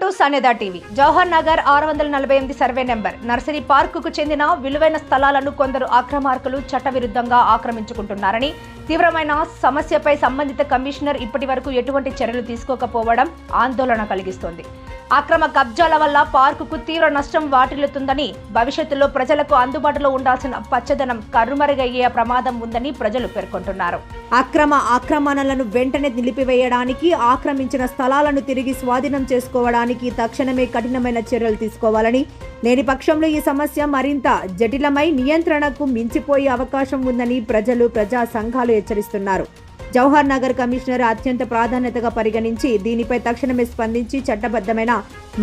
To అనేదా TV. Jawahar Nagar ఆరు వందల నలభై ఎనిమిది సర్వే నెంబర్. నర్సరీ పార్కుకు చెందిన విలువైన స్థలాలను కొందరు ఆక్రమార్కులు చట్టవిరుద్ధంగా ఆక్రమించుకుంటున్నారని తీవ్రమైన సమస్యపై సంబంధిత కమిషనర్ ఇప్పటి వరకు ఎటువంటి చర్యలు తీసుకోకపోవడం ఆందోళన కలిగిస్తోంది. అక్రమ కబ్జాల వల్ల పార్కుకు తీవ్ర నష్టం వాటిల్లుతుందని భవిష్యత్తులో ప్రజలకు అందుబాటులో ఉండాల్సిన పచ్చదనం కరుమరుగయ్యే ప్రమాదం ఉందని ప్రజలు పేర్కొంటున్నారు. అక్రమ ఆక్రమణలను వెంటనే నిలిపివేయడానికి ఆక్రమించిన స్థలాలను తిరిగి స్వాధీనం చేసుకోవడానికి తక్షణమే కఠినమైన చర్యలు తీసుకోవాలని లేని పక్షంలో ఈ సమస్య మరింత జటిలమై నియంత్రణకు మించిపోయే అవకాశం ఉందని ప్రజలు ప్రజా సంఘాలు హెచ్చరిస్తున్నారు. జవహర్ నగర్ కమిషనర్ అత్యంత ప్రాధాన్యతగా పరిగణించి దీనిపై తక్షణమే స్పందించి చట్టబద్ధమైన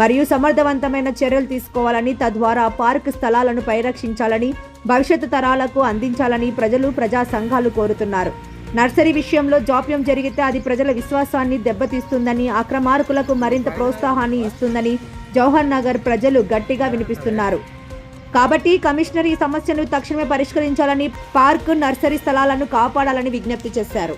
మరియు సమర్థవంతమైన చర్యలు తీసుకోవాలని తద్వారా పార్క్ స్థలాలను పరిరక్షించాలని భవిష్యత్తు తరాలకు అందించాలని ప్రజలు ప్రజా సంఘాలు కోరుతున్నారు. నర్సరీ విషయంలో జాప్యం జరిగితే అది ప్రజల విశ్వాసాన్ని దెబ్బతీస్తుందని అక్రమార్కులకు మరింత ప్రోత్సాహాన్ని ఇస్తుందని జవహర్ నగర్ ప్రజలు గట్టిగా వినిపిస్తున్నారు. కాబట్టి కమిషనర్ ఈ సమస్యను తక్షణమే పరిష్కరించాలని పార్క్ నర్సరీ స్థలాలను కాపాడాలని విజ్ఞప్తి చేశారు.